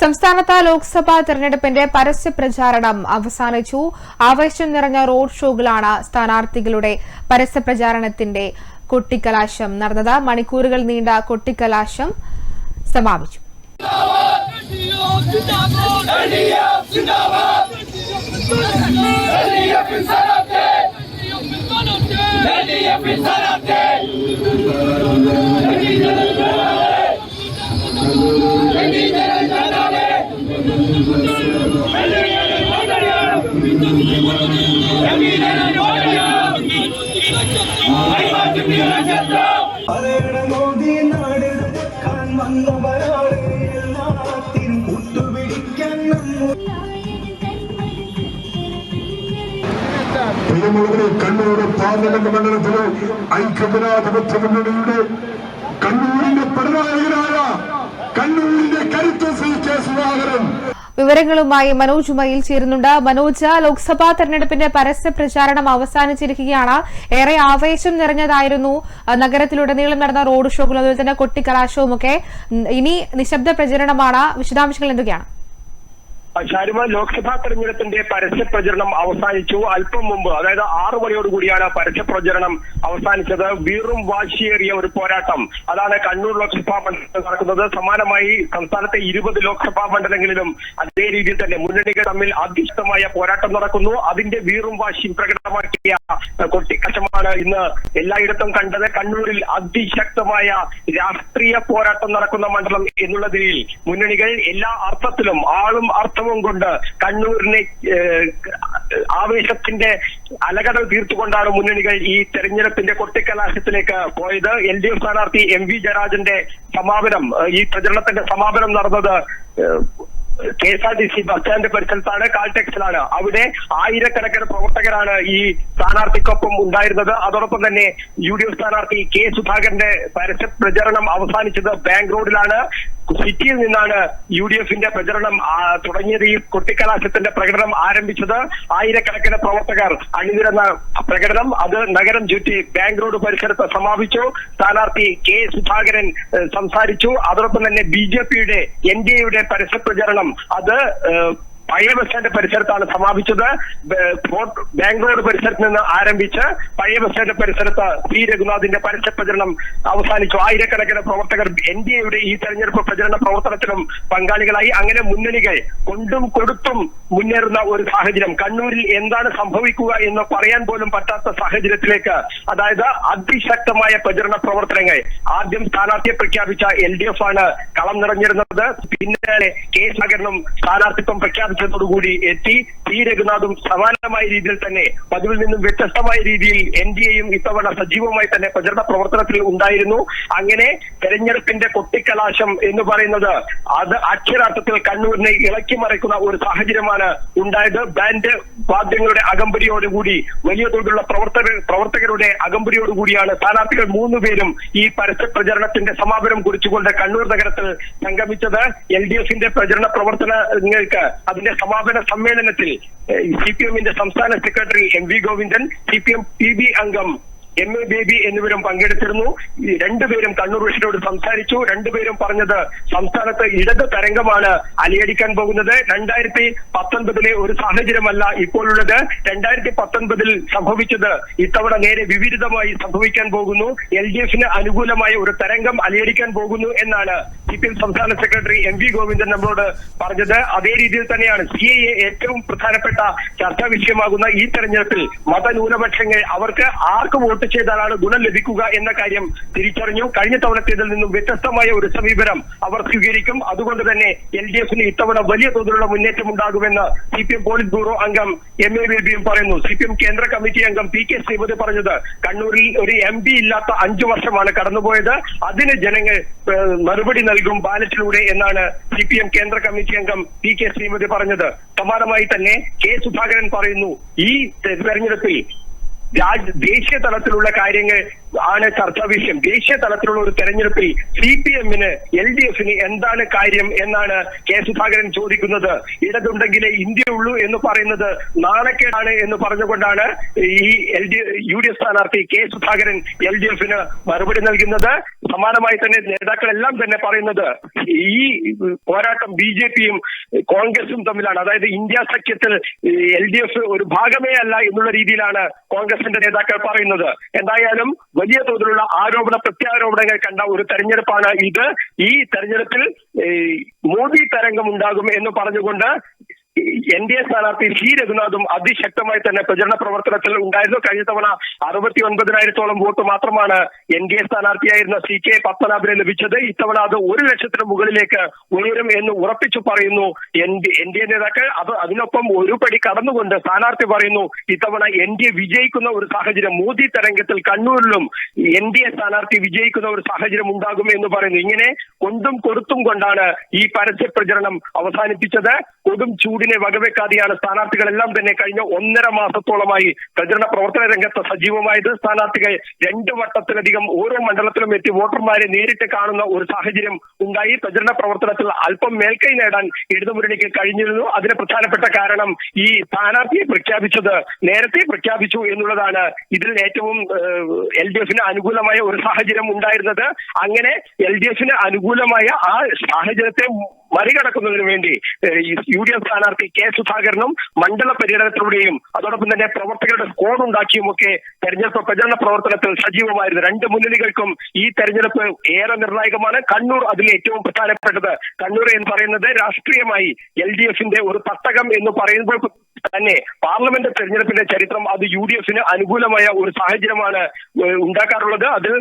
സംസ്ഥാനത്ത് ലോക്സഭാ തെരഞ്ഞെടുപ്പിന്റെ പരസ്യ പ്രചാരണം അവസാനിച്ചു. ആവേശം നിറഞ്ഞ റോഡ് ഷോകളാണ് സ്ഥാനാർത്ഥികളുടെ പരസ്യ പ്രചാരണത്തിന്റെ കൊട്ടിക്കലാശം നടന്നത്. മണിക്കൂറുകൾ നീണ്ട കൊട്ടിക്കലാശം സമാപിച്ചു. പ്രിയമുള്ളവരെ കണ്ണൂർ പാർലമെന്റ് മണ്ഡലത്തിലെ ഐക്യജനാധിപത്യ മുന്നണിയുടെ കണ്ണൂരിന്റെ പടനായകനായ കണ്ണൂരിന്റെ കരുത്ത് സി കെ സുധാകരൻ. വിവരങ്ങളുമായി മനോജ് മയിൽ ചേരുന്നുണ്ട്. മനോജ് ലോക്സഭാ തെരഞ്ഞെടുപ്പിന്റെ പരസ്യ പ്രചാരണം അവസാനിച്ചിരിക്കുകയാണ്. ഏറെ ആവേശം നിറഞ്ഞതായിരുന്നു നഗരത്തിലുടനീളം നടന്ന റോഡ് ഷോകളും അതുപോലെ തന്നെ കൊട്ടിക്കലാശവും ഒക്കെ ഇനി നിശബ്ദ പ്രചരണമാണ്. വിശദാംശങ്ങൾ എന്തൊക്കെയാണ്? ഷാരുമ ലോക്സഭാ തെരഞ്ഞെടുപ്പിന്റെ പരസ്യ പ്രചരണം അവസാനിച്ചു. അല്പം മുമ്പ് അതായത് ആറു മണിയോടുകൂടിയാണ് പരസ്യ പ്രചരണം അവസാനിച്ചത്. വീറും വാശിയേറിയ ഒരു പോരാട്ടം. അതാണ് കണ്ണൂർ ലോക്സഭാ മണ്ഡലത്തിൽ നടക്കുന്നത്. സമാനമായി സംസ്ഥാനത്തെ ഇരുപത് ലോക്സഭാ മണ്ഡലങ്ങളിലും അതേ രീതിയിൽ തന്നെ മുന്നണികൾ തമ്മിൽ അതിശക്തമായ പോരാട്ടം നടക്കുന്നു. അതിന്റെ വീറും വാശിയും പ്രകടമാക്കിയ കൊട്ടിക്കച്ചമാണ് ഇന്ന് എല്ലായിടത്തും കണ്ടത്. കണ്ണൂരിൽ അതിശക്തമായ രാഷ്ട്രീയ പോരാട്ടം നടക്കുന്ന മണ്ഡലം എന്നുള്ളതിൽ മുന്നണികൾ എല്ലാ അർത്ഥത്തിലും ആളും അർത്ഥവും കൊണ്ട് കണ്ണൂരിനെ ആവേശത്തിന്റെ അലകടൽ തീർത്തുകൊണ്ടാണ് മുന്നണികൾ ഈ തെരഞ്ഞെടുപ്പിന്റെ കൊട്ടിക്കലാശത്തിലേക്ക് പോയത്. എൽ ഡി എഫ് സ്ഥാനാർത്ഥി എം വി ജയരാജന്റെ സമാപനം ഈ പ്രചരണത്തിന്റെ സമാപനം നടന്നത് K S R T C bus stand പരിസരത്താണ് കാൽടെക്സിലാണ് അവിടെ ആയിരക്കണക്കിന് പ്രവർത്തകരാണ് ഈ സ്ഥാനാർത്ഥിക്കൊപ്പം ഉണ്ടായിരുന്നത്. അതോടൊപ്പം തന്നെ യു ഡി എഫ് സ്ഥാനാർത്ഥി കെ സുധാകരന്റെ പരസ്യ പ്രചരണം അവസാനിച്ചത് ബാങ്ക് റോഡിലാണ്. സിറ്റിയിൽ നിന്നാണ് യു ഡി എഫിന്റെ പ്രചരണം തുടങ്ങിയത് ഈ കൊട്ടിക്കലാശത്തിന്റെ പ്രകടനം ആരംഭിച്ചത്. ആയിരക്കണക്കിന് പ്രവർത്തകർ അണിനിരന്ന പ്രകടനം. അത് നഗരം ചുറ്റി ബാങ്ക് റോഡ് പരിസരത്ത് സമാപിച്ചു. സ്ഥാനാർത്ഥി കെ സുധാകരൻ സംസാരിച്ചു. അതോടൊപ്പം തന്നെ ബി ജെ പിയുടെ എൻ ഡി എയുടെ പരസ്യ പ്രചരണം. അത് പഴയ ബസ് സ്റ്റാൻഡ് പരിസരത്താണ് സമാപിച്ചത്. ബാങ്ക് റോഡ് പരിസരത്ത് നിന്ന് ആരംഭിച്ച് പഴയ ബസ് സ്റ്റാൻഡ് പരിസരത്ത് പി രഘുനാഥിന്റെ പരസ്യ പ്രചരണം അവസാനിച്ചു. ആയിരക്കണക്കിന് പ്രവർത്തകർ എൻ ഡി എയുടെ ഈ തെരഞ്ഞെടുപ്പ് പ്രചരണ പ്രവർത്തനത്തിലും പങ്കാളികളായി. അങ്ങനെ മുന്നണികൾ കൊണ്ടും കൊടുത്തും മുന്നേറുന്ന ഒരു സാഹചര്യം. കണ്ണൂരിൽ എന്താണ് സംഭവിക്കുക എന്ന് പറയാൻ പോലും പറ്റാത്ത സാഹചര്യത്തിലേക്ക് അതായത് അതിശക്തമായ പ്രചരണ പ്രവർത്തനങ്ങൾ. ആദ്യം സ്ഥാനാർത്ഥിയെ പ്രഖ്യാപിച്ച എൽ ഡി എഫ് ആണ് കളം നിറഞ്ഞിരുന്നത്. പിന്നാലെ കെ ശാകരനും സ്ഥാനാർത്ഥിത്വം പ്രഖ്യാപിച്ചതോടുകൂടി എത്തി. പി. രഘുനാഥും സമാനമായ രീതിയിൽ തന്നെ പതിവിൽ നിന്നും വ്യത്യസ്തമായ രീതിയിൽ എൻ. ഡി. എയും ഇത്തവണ സജീവമായി തന്നെ പ്രചരണ പ്രവർത്തനത്തിൽ ഉണ്ടായിരുന്നു. അങ്ങനെ തെരഞ്ഞെടുപ്പിന്റെ കൊട്ടിക്കലാശം എന്ന് പറയുന്നത് അത് അക്ഷരാർത്ഥത്തിൽ കണ്ണൂരിനെ ഇളക്കി മറിക്കുന്ന ഒരു സാഹചര്യമാണ് ഉണ്ടായത്. ബാൻഡ് വാദ്യങ്ങളുടെ അകമ്പടിയോടുകൂടി വലിയ തോതിലുള്ള പ്രവർത്തക പ്രവർത്തകരുടെ അകമ്പടിയോടുകൂടിയാണ് സ്ഥാനാർത്ഥികൾ മൂന്നുപേരും ഈ പരസ്യ പ്രചരണത്തിന്റെ സമാപനം കുറിച്ചുകൊണ്ട് കണ്ണൂർ നഗരത്തിൽ സംഗമിച്ചത്. എൽ. ഡി. എഫിന്റെ പ്രചരണ പ്രവർത്തനങ്ങൾക്ക് അതിന്റെ സമാപന സമ്മേളനത്തിൽ സി പി എമ്മിന്റെ സംസ്ഥാന secretary M V Govindan C P M P B അംഗം എം എ ബേബി എന്നിവരും പങ്കെടുത്തിരുന്നു. രണ്ടുപേരും കണ്ണൂർ വിഷനോട് സംസാരിച്ചു. രണ്ടുപേരും പറഞ്ഞത് സംസ്ഥാനത്ത് ഇടത് തരംഗമാണ് അലയടിക്കാൻ പോകുന്നത്. രണ്ടായിരത്തി പത്തൊൻപതിലെ ഒരു സാഹചര്യമല്ല ഇപ്പോഴുള്ളത്. രണ്ടായിരത്തി പത്തൊൻപതിൽ സംഭവിച്ചത് ഇത്തവണ നേരെ വിപരീതമായി സംഭവിക്കാൻ പോകുന്നു. എൽ ഡി എഫിന് അനുകൂലമായ ഒരു തരംഗം അലയടിക്കാൻ പോകുന്നു എന്നാണ് സി പി എം സംസ്ഥാന സെക്രട്ടറി എം വി ഗോവിന്ദൻ നമ്മളോട് പറഞ്ഞത് അതേ രീതിയിൽ തന്നെയാണ് സി എ ഏറ്റവും പ്രധാനപ്പെട്ട ചർച്ചാ വിഷയമാകുന്ന ഈ തെരഞ്ഞെടുപ്പിൽ മതന്യൂനപക്ഷങ്ങൾ അവർക്ക് ആർക്ക് വോട്ട് ചെയ്താലാണ് ഗുണം ലഭിക്കുക എന്ന കാര്യം തിരിച്ചറിഞ്ഞു. കഴിഞ്ഞ തവണത്തേതിൽ നിന്നും വ്യത്യസ്തമായ ഒരു സമീപനം അവർ സ്വീകരിക്കും. അതുകൊണ്ട് തന്നെ എൽ ഡി എഫിന് ഇത്തവണ വലിയ തോതിലുള്ള മുന്നേറ്റം ഉണ്ടാകുമെന്ന് C P M polit bureau അംഗം എം എ ബേബിയും പറയുന്നു. സി പി എം കേന്ദ്ര കമ്മിറ്റി അംഗം പി കെ ശ്രീപതി പറഞ്ഞത് കണ്ണൂരിൽ ഒരു എം ഇല്ലാത്ത അഞ്ചു വർഷമാണ് കടന്നുപോയത്. അതിന് ജനങ്ങൾ മറുപടി നൽകും. ബാലറ്റിലൂടെ എന്നാണ് സി പി എം കേന്ദ്ര കമ്മിറ്റി അംഗം പി കെ ശ്രീമതി പറഞ്ഞത്. സമാനമായി തന്നെ കെ സുധാകരൻ പറയുന്നു ഈ തെരഞ്ഞെടുപ്പിൽ ദേശീയ തലത്തിലുള്ള കാര്യങ്ങൾ ആണ് ചർച്ചാ വിഷയം. ദേശീയ തലത്തിലുള്ള ഒരു തെരഞ്ഞെടുപ്പിൽ സി പി എമ്മിന് എൽ ഡി എഫിന് എന്താണ് കാര്യം എന്നാണ് കെ സുധാകരൻ ചോദിക്കുന്നത്. ഇടതുണ്ടെങ്കിലേ ഇന്ത്യ ഉള്ളൂ എന്ന് പറയുന്നത് നാണക്കേടാണ് എന്ന് പറഞ്ഞുകൊണ്ടാണ് ഈ L D U D F സ്ഥാനാർത്ഥി കെ സുധാകരൻ എൽ ഡി എഫിന് മറുപടി നൽകുന്നത്. സമാനമായി തന്നെ നേതാക്കളെല്ലാം തന്നെ പറയുന്നത് ഈ പോരാട്ടം ബി ജെ പിയും കോൺഗ്രസും തമ്മിലാണ്. അതായത് ഇന്ത്യ സഖ്യത്തിൽ എൽ ഡി എഫ് ഒരു ഭാഗമേ അല്ല എന്നുള്ള രീതിയിലാണ് കോൺഗ്രസിന്റെ നേതാക്കൾ പറയുന്നത്. എന്തായാലും വലിയ തോതിലുള്ള ആരോപണ പ്രത്യാരോപണങ്ങൾ കണ്ട ഒരു തെരഞ്ഞെടുപ്പാണ് ഇത്. ഈ തെരഞ്ഞെടുപ്പിൽ മോദി തരംഗം ഉണ്ടാകും എന്ന് പറഞ്ഞുകൊണ്ട് എൻ ഡി എ സ്ഥാനാർത്ഥി സി രഘുനാഥും അതിശക്തമായി തന്നെ പ്രചരണ പ്രവർത്തനത്തിൽ ഉണ്ടായിരുന്നു. കഴിഞ്ഞ തവണ അറുപത്തി ഒൻപതിനായിരത്തോളം വോട്ട് മാത്രമാണ് എൻ ഡി എ സ്ഥാനാർത്ഥിയായിരുന്ന സി കെ പത്മനാഭന് ലഭിച്ചത്. ഇത്തവണ അത് ഒരു ലക്ഷത്തിന് മുകളിലേക്ക് ഉയരും എന്ന് ഉറപ്പിച്ചു പറയുന്നു N D N D A നേതാക്കൾ. അത് അതിനൊപ്പം ഒരു പടി കടന്നുകൊണ്ട് സ്ഥാനാർത്ഥി പറയുന്നു ഇത്തവണ എൻ ഡി എ വിജയിക്കുന്ന ഒരു സാഹചര്യം മോദി തരംഗത്തിൽ കണ്ണൂരിലും എൻ ഡി എ സ്ഥാനാർത്ഥി വിജയിക്കുന്ന ഒരു സാഹചര്യം ഉണ്ടാകും എന്ന് പറയുന്നു. ഇങ്ങനെ കൊണ്ടും കൊടുത്തും കൊണ്ടാണ് ഈ പരസ്യ പ്രചരണം അവസാനിപ്പിച്ചത്. കൊടും ചൂടിനെ വകവെക്കാതെയാണ് സ്ഥാനാർത്ഥികളെല്ലാം തന്നെ കഴിഞ്ഞ ഒന്നര മാസത്തോളമായി പ്രചരണ പ്രവർത്തന രംഗത്ത് സജീവമായത്. സ്ഥാനാർത്ഥികൾ രണ്ട് വട്ടത്തിലധികം ഓരോ മണ്ഡലത്തിലും എത്തി വോട്ടർമാരെ നേരിട്ട് കാണുന്ന ഒരു സാഹചര്യം ഉണ്ടായി. പ്രചരണ പ്രവർത്തനത്തിൽ അല്പം മേൽക്കൈ നേടാൻ ഇടതുമുന്നണിക്ക് കഴിഞ്ഞിരുന്നു. അതിന് പ്രധാനപ്പെട്ട കാരണം ഈ സ്ഥാനാർത്ഥിയെ പ്രഖ്യാപിച്ചത് നേരത്തെ പ്രഖ്യാപിച്ചു എന്നുള്ളതാണ്. ഇതിൽ ഏറ്റവും എൽ ഡി എഫിന് അനുകൂലമായ ഒരു സാഹചര്യം ഉണ്ടായിരുന്നത്. അങ്ങനെ എൽ ഡി എഫിന് അനുകൂലമായ ആ സാഹചര്യത്തെ മറികടക്കുന്നതിന് വേണ്ടി യു ഡി എഫ് സ്ഥാനാർത്ഥി കെ സുധാകരനും മണ്ഡല പര്യടനത്തിലൂടെയും അതോടൊപ്പം തന്നെ പ്രവർത്തകരുടെ സ്കോഡ് ഉണ്ടാക്കിയുമൊക്കെ തെരഞ്ഞെടുപ്പ് പ്രചരണ പ്രവർത്തനത്തിൽ സജീവമായിരുന്നു. രണ്ട് മുന്നണികൾക്കും ഈ തെരഞ്ഞെടുപ്പ് ഏറെ നിർണായകമാണ്. കണ്ണൂർ അതിൽ ഏറ്റവും പ്രധാനപ്പെട്ടത്. കണ്ണൂർ എന്ന് പറയുന്നത് രാഷ്ട്രീയമായി എൽ ഡി എഫിന്റെ ഒരു തട്ടകം എന്ന് പറയുമ്പോൾ തന്നെ പാർലമെന്റ് തെരഞ്ഞെടുപ്പിന്റെ ചരിത്രം അത് യു ഡി എഫിന് അനുകൂലമായ ഒരു സാഹചര്യമാണ് ഉണ്ടാക്കാറുള്ളത്. അതിൽ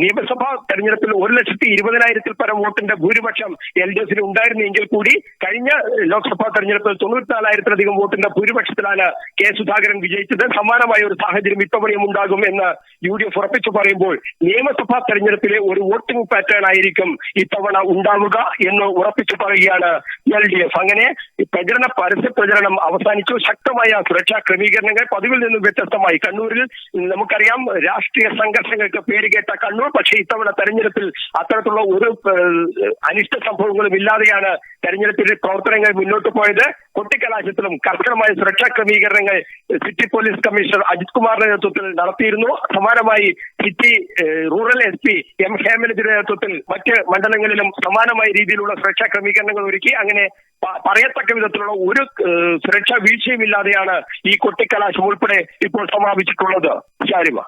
നിയമസഭാ തെരഞ്ഞെടുപ്പിൽ ഒരു ലക്ഷത്തി ഇരുപതിനായിരത്തിൽ പരം വോട്ടിന്റെ ഭൂരിപക്ഷം എൽ ഡി എഫിന് ഉണ്ടായിരുന്നെങ്കിൽ കൂടി കഴിഞ്ഞ ഏഹ്, ലോക്സഭാ തെരഞ്ഞെടുപ്പിൽ തൊണ്ണൂറ്റിനാലായിരത്തിലധികം വോട്ടിന്റെ ഭൂരിപക്ഷത്തിലാണ് കെ സുധാകരൻ വിജയിച്ചത്. സമാനമായ ഒരു സാഹചര്യം ഇത്തവണയും ഉണ്ടാകും എന്ന് യു ഡി എഫ് ഉറപ്പിച്ചു പറയുമ്പോൾ നിയമസഭാ തെരഞ്ഞെടുപ്പിലെ ഒരു വോട്ടിംഗ് പാറ്റേൺ ആയിരിക്കും ഇത്തവണ ഉണ്ടാവുക എന്ന് ഉറപ്പിച്ചു പറയുകയാണ് എൽ ഡി എഫ്. അങ്ങനെ പ്രചരണ പരസ്യ പ്രചരണം അവസാനിച്ചു. ശക്തമായ സുരക്ഷാ ക്രമീകരണങ്ങൾ പതിവിൽ നിന്നും വ്യത്യസ്തമായി. കണ്ണൂരിൽ നമുക്കറിയാം രാഷ്ട്രീയ സംഘർഷങ്ങൾക്ക് പേരുകേട്ട കണ്ണൂർ പക്ഷേ ഇത്തവണ തെരഞ്ഞെടുപ്പിൽ അത്തരത്തിലുള്ള ഒരു അനിഷ്ട സംഭവങ്ങളും ഇല്ലാതെയാണ് തെരഞ്ഞെടുപ്പിൽ പ്രവർത്തനങ്ങൾ മുന്നോട്ട് പോയത് കൊട്ടിക്കലാശത്തിലും കർശനമായ സുരക്ഷാ ക്രമീകരണങ്ങൾ സിറ്റി പോലീസ് കമ്മീഷണർ അജിത് കുമാറിന്റെ നേതൃത്വത്തിൽ നടത്തിയിരുന്നു. സമാനമായി city rural S P M ഹേമനത്തിന്റെ നേതൃത്വത്തിൽ മറ്റ് മണ്ഡലങ്ങളിലും സമാനമായ രീതിയിലുള്ള സുരക്ഷാ ക്രമീകരണങ്ങൾ ഒരുക്കി. അങ്ങനെ പറയത്തക്ക വിധത്തിലുള്ള ഒരു സുരക്ഷാ വീഴ്ചയും ഇല്ലാതെയാണ് ഈ കൊട്ടിക്കലാശം ഉൾപ്പെടെ ഇപ്പോൾ സമാപിച്ചിട്ടുള്ളത്. ശാരിമ